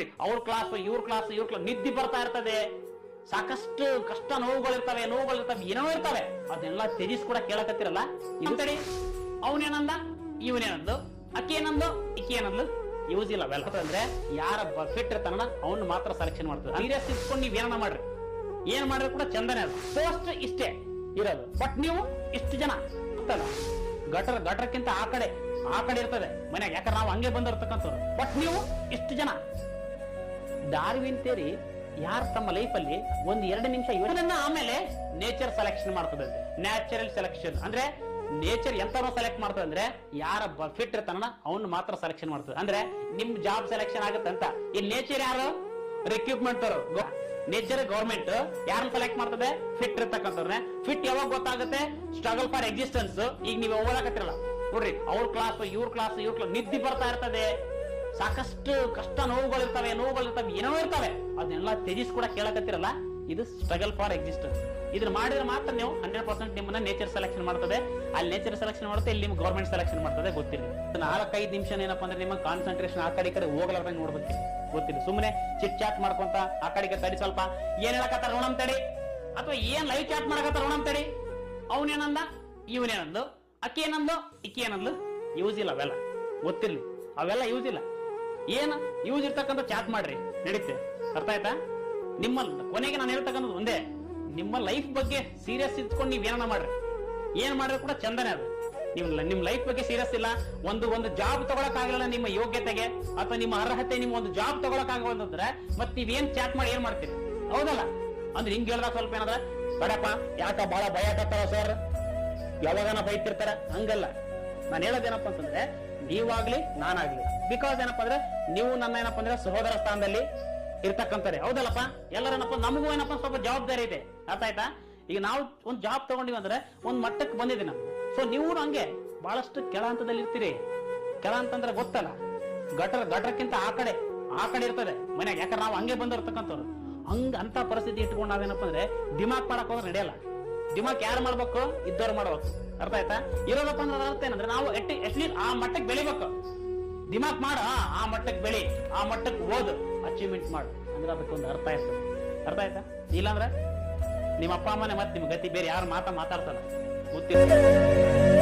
ನೋಡ್ರಿ ಅವ್ರ ಕ್ಲಾಸ್ ಇವ್ರ ಕ್ಲಾಸ್ ಇವ್ರ ಕ್ಲಾಸ್ ನಿದ್ದೆ ಬರ್ತಾ ಇರ್ತದೆ. ಸಾಕಷ್ಟು ಕಷ್ಟ ನೋವುಗಳಿರ್ತವೆ ನೋವುಗಳಿರ್ತವೆ ಏನೋ ಇರ್ತವೆ. ಅದನ್ನೆಲ್ಲ ತ್ಯಜಿಸ್ ಕೂಡ ಕೇಳಕತ್ತಿರಲ್ಲ. ಇದು ತಡಿ. ಅವನೇನಂದ? ಇವನೇನಂದು? ಅಕ್ಕಿ ಏನಂದು ಇಕ್ಕಿ ಏನಂದ್ಲು ಯೂಸ್ ಇಲ್ಲ ಅವೆಲ್ಲ ಅಂದ್ರೆ ಯಾರ ಫಿಟ್ ಇರ್ತಾನ ಅವ್ನು ಮಾತ್ರ ಸೆಲೆಕ್ಷನ್ ಮಾಡ್ತದೆ ಸೀರಿಯಸ್ ಇಟ್ಕೊಂಡು ನೀವ್ ಮಾಡ್ರಿ. ಏನ್ ಮಾಡಿದ್ರು ಕೂಡ ಚಂದನೆ ಅದು. ಪೋಸ್ಟ್ ಇಷ್ಟೇ ಇರೋದು. ಬಟ್ ನೀವು ಇಷ್ಟು ಜನ ಗಟರ್, ಗಟರ್ಕ್ಕಿಂತ ಆ ಕಡೆ ಆ ಕಡೆ ಇರ್ತದೆ. ಮನ್ಯಾಗ ಯಾಕಂದ್ರೆ ನಾವು ಹಂಗೆ ಬಂದಿರ್ತಕ್ಕಂಥವ್ರು. ಬಟ್ ನೀವು ಇಷ್ಟು ಜನ. ಡಾರ್ವಿನ್ ತೇರಿ ಯಾರು ತಮ್ಮ ಲೈಫಲ್ಲಿ ಒಂದ್ ಎರಡು ನಿಮಿಷ ಇವರನ್ನ ಆಮೇಲೆ ನೇಚರ್ ಸೆಲೆಕ್ಷನ್ ಮಾಡ್ತದೆ ನ್ಯಾಚುರಲ್ ಸೆಲೆಕ್ಷನ್ ಅಂದ್ರೆ ನೇಚರ್ ಎಂತನೋ ಸೆಲೆಕ್ಟ್ ಮಾಡ್ತದೆ ಅಂದ್ರೆ ಯಾರ ಫಿಟ್ ಇರ್ತಾನ ಅವ್ನ ಮಾತ್ರ ಸೆಲೆಕ್ಷನ್ ಮಾಡ್ತದೆ. ಅಂದ್ರೆ ನಿಮ್ ಜಾಬ್ ಸೆಲೆಕ್ಷನ್ ಆಗುತ್ತೆ ಅಂತ. ಈ ನೇಚರ್ ಯಾರು? ರಿಕ್ರೂಟ್ಮೆಂಟ್ ನೇಚರ್ ಗೌರ್ಮೆಂಟ್ ಯಾರನ್ನ ಸೆಲೆಕ್ಟ್ ಮಾಡ್ತದೆ? ಫಿಟ್ ಇರ್ತಕ್ಕಂಥವ್ರನ್ನ ಫಿಟ್ ಯಾವಾಗ ಗೊತ್ತಾಗುತ್ತೆ? ಸ್ಟ್ರಗಲ್ ಫಾರ್ ಎಕ್ಸಿಸ್ಟೆನ್ಸ್ ಈಗ ನೀವು ಓದಾಕತ್ತಿರಲ್ಲ ನೋಡ್ರಿ ಅವ್ರ ಕ್ಲಾಸ್ ಇವ್ರ ಕ್ಲಾಸ್ ಇವ್ರ ಕ್ಲಾಸ್ ನಿದ್ದೆ ಬರ್ತಾ ಇರ್ತದೆ. ಸಾಕಷ್ಟು ಕಷ್ಟ ನೋವುಗಳಿರ್ತವೆ ನೋವುಗಳಿರ್ತವೆ, ಏನೋ ಇರ್ತವೆ. ಅದನ್ನೆಲ್ಲ ತ್ಯಜಿಸ್ ಕೂಡ ಕೇಳಕತ್ತಿರಲ್ಲ? ಇದು ಸ್ಟ್ರಗಲ್ ಫಾರ್ ಎಕ್ಸಿಸ್ಟೆನ್ಸ್ ಇದನ್ನ ಮಾಡಿದ್ರೆ ಮಾತ್ರ ನೀವು ಹಂಡ್ರೆಡ್ ಪರ್ಸೆಂಟ್ ನಿಮ್ಮನ್ನ ನೇಚರ್ ಸೆಲೆಕ್ಷನ್ ಮಾಡ್ತದೆ. ಅಲ್ಲಿ ನೇಚರ್ ಸೆಲೆಕ್ಷನ್ ಮಾಡುತ್ತೆ, ಇಲ್ಲಿ ನಿಮ್ಗೆ ಗೌರ್ಮೆಂಟ್ ಸೆಲೆಕ್ಷನ್ ಮಾಡ್ತದೆ, ಗೊತ್ತಿಲ್ಲ. ನಾಲ್ಕೈದು ನಿಮಿಷ ಏನಪ್ಪ ಅಂದ್ರೆ ನಿಮ್ಮ ಕಾನ್ಸಂಟ್ರೇಷನ್ ಆ ಕಡೆ ಕಡೆ ಹೋಗಲಾರ್ದಂಗೆ ನೋಡ್ಬೇಕು. ಗೊತ್ತಿಲ್ಲ. ಸುಮ್ಮನೆ ಚಿಟ್ ಚಾಟ್ ಮಾಡ್ಕೊಂತ ಆ ಕಡೆಗೆ ತಡಿ ಸ್ವಲ್ಪ. ಏನ್ ಹೇಳಕತ್ತಾರ ರೋಣಂ ತಡಿ. ಅಥವಾ ಏನ್ ಲೈವ್ ಚಾಟ್ ಮಾಡಕತ್ತಾರ ರೋಣಂ ತಡಿ. ಅವನೇನಂದ? ಇವನೇನಂದು? ಅಕ್ಕಿ ಏನಂದು ಇಕ್ಕಿ ಏನಂದು ಯೂಸ್ ಇಲ್ಲ ಅವೆಲ್ಲ. ಗೊತ್ತಿರ್ಲಿ. ಅವೆಲ್ಲ ಯೂಸ್ ಇಲ್ಲ. ಏನು? ಯೂಸ್ ಇರ್ತಕ್ಕಂಥ ಚಾಟ್ ಮಾಡ್ರಿ. ನಡೀತೆ. ಅರ್ಥ ಆಯ್ತಾ? ನಿಮ್ಮ ಕೊನೆಗೆ ನಾನು ಹೇಳ್ತಕ್ಕಂಥದ್ದು ಒಂದೇ. ನಿಮ್ಮ ಲೈಫ್ ಬಗ್ಗೆ ಸೀರಿಯಸ್ ಇದ್ಕೊಂಡು ನೀವ್ ಏನನ್ನ ಮಾಡ್ರಿ. ಏನ್ ಮಾಡ್ರಿ ಕೂಡ ಚಂದನೇ ಅದು. ನಿಮ್ ನಿಮ್ ಲೈಫ್ ಬಗ್ಗೆ ಸೀರಿಯಸ್ ಇಲ್ಲ. ಒಂದು ಒಂದು ಜಾಬ್ ತಗೊಳಕ್ ಆಗಲ್ಲ ನಿಮ್ಮ ಯೋಗ್ಯತೆಗೆ, ಅಥವಾ ನಿಮ್ಮ ಅರ್ಹತೆ ನಿಮ್ಮ ಒಂದು ಜಾಬ್ ತಗೊಳಕ್ ಆಗಲ್ಲ ಮತ್ ನೀವೇನ್ ಚಾಟ್ ಮಾಡಿ ಏನ್ ಮಾಡ್ತೀರಿ? ಹೌದಲ್ಲ? ಅಂದ್ರೆ ಹಿಂಗ್ ಹೇಳ್ದ ಸ್ವಲ್ಪ ಏನಂದ್ರೆ ಬಡಪ್ಪ ಯಾಕ ಬಹಳ ಭಯ ಕತ್ತಾವ ಸರ್ ಯಾವಾಗನ ಬೈತಿರ್ತಾರ? ಹಂಗಲ್ಲ. ನಾನು ಹೇಳೋದೇನಪ್ಪ ಅಂತಂದ್ರೆ, ನೀವಾಗ್ಲಿ, ನಾನಾಗ್ಲಿ. ಬಿಕಾಸ್ ಏನಪ್ಪಾ ಅಂದ್ರೆ, ನೀವು ನನ್ನ ಏನಪ್ಪ ಅಂದ್ರೆ ಸಹೋದರ ಸ್ಥಾನದಲ್ಲಿ ಇರ್ತಕ್ಕಂತಾರೆ ಹೌದಲ್ಲಪ್ಪ? ಎಲ್ಲರನ್ನಪ್ಪ ನಮಗೂ ಏನಪ್ಪ ಸ್ವಲ್ಪ ಜವಾಬ್ದಾರಿ ಇದೆ. ಅರ್ಥ ಆಯ್ತಾ ಈಗ ನಾವು ಒಂದ್ ಜಾಬ್ ತಗೊಂಡಿವಿ ಅಂದ್ರೆ ಒಂದ್ ಮಟ್ಟಕ್ಕೆ ಬಂದಿದೆ ನಾವು. ಸೊ ನೀವು ಹಂಗೆ ಬಹಳಷ್ಟು ಕೆಳ ಹಂತದಲ್ಲಿ ಇರ್ತೀರಿ. ಕೆಳ ಅಂತಂದ್ರೆ ಗೊತ್ತಲ್ಲ. ಗಟರ್, ಗಟರ್ಕ್ಕಿಂತ ಆ ಕಡೆ ಆ ಕಡೆ ಇರ್ತದೆ ಮನ್ಯಾಗ. ಯಾಕಂದ್ರೆ ನಾವು ಹಂಗೆ ಬಂದಿರ್ತಕ್ಕಂಥವ್ರು. ಹಂಗ ಅಂತ ಪರಿಸ್ಥಿತಿ ಇಟ್ಕೊಂಡು ನಾವೇನಪ್ಪ ಅಂದ್ರೆ, ದಿಮಾಗ್ ಮಾಡಕ್ ಹೋದ್ರೆ ನಡೆಯಲ್ಲ. ದಿಮಾಕ್ ಯಾರು ಮಾಡ್ಬೇಕು? ಇದ್ದವ್ರು ಮಾಡ್ಬೇಕು. ಅರ್ಥ ಆಯ್ತಾ? ಇರೋದಪ್ಪ ಅಂದ್ರೆ ಅರ್ಥ ಏನಂದ್ರೆ ನಾವು ಅಟ್ಲೀಸ್ಟ್ ಆ ಮಟ್ಟಕ್ಕೆ ಬೆಳಿಬೇಕು. ದಿಮಾಕ್ ಮಾಡ, ಆ ಮಟ್ಟಕ್ಕೆ ಬೆಳಿ, ಆ ಮಟ್ಟಕ್ಕೆ ಓದು ಅಚೀವ್ಮೆಂಟ್ ಮಾಡು. ಅಂದ್ರೆ ಅದಕ್ಕೊಂದು ಅರ್ಥ ಆಯ್ತು. ಅರ್ಥ ಆಯ್ತಾ? ಇಲ್ಲಾಂದ್ರೆ ನಿಮ್ಮ ಅಪ್ಪ ಅಮ್ಮನೆ ಮತ್ತೆ ನಿಮ್ ಗತಿ ಬೇರೆ ಯಾರು ಮಾತಾ ಮಾತಾಡ್ತಾರ ಗೊತ್ತಿಲ್ಲ.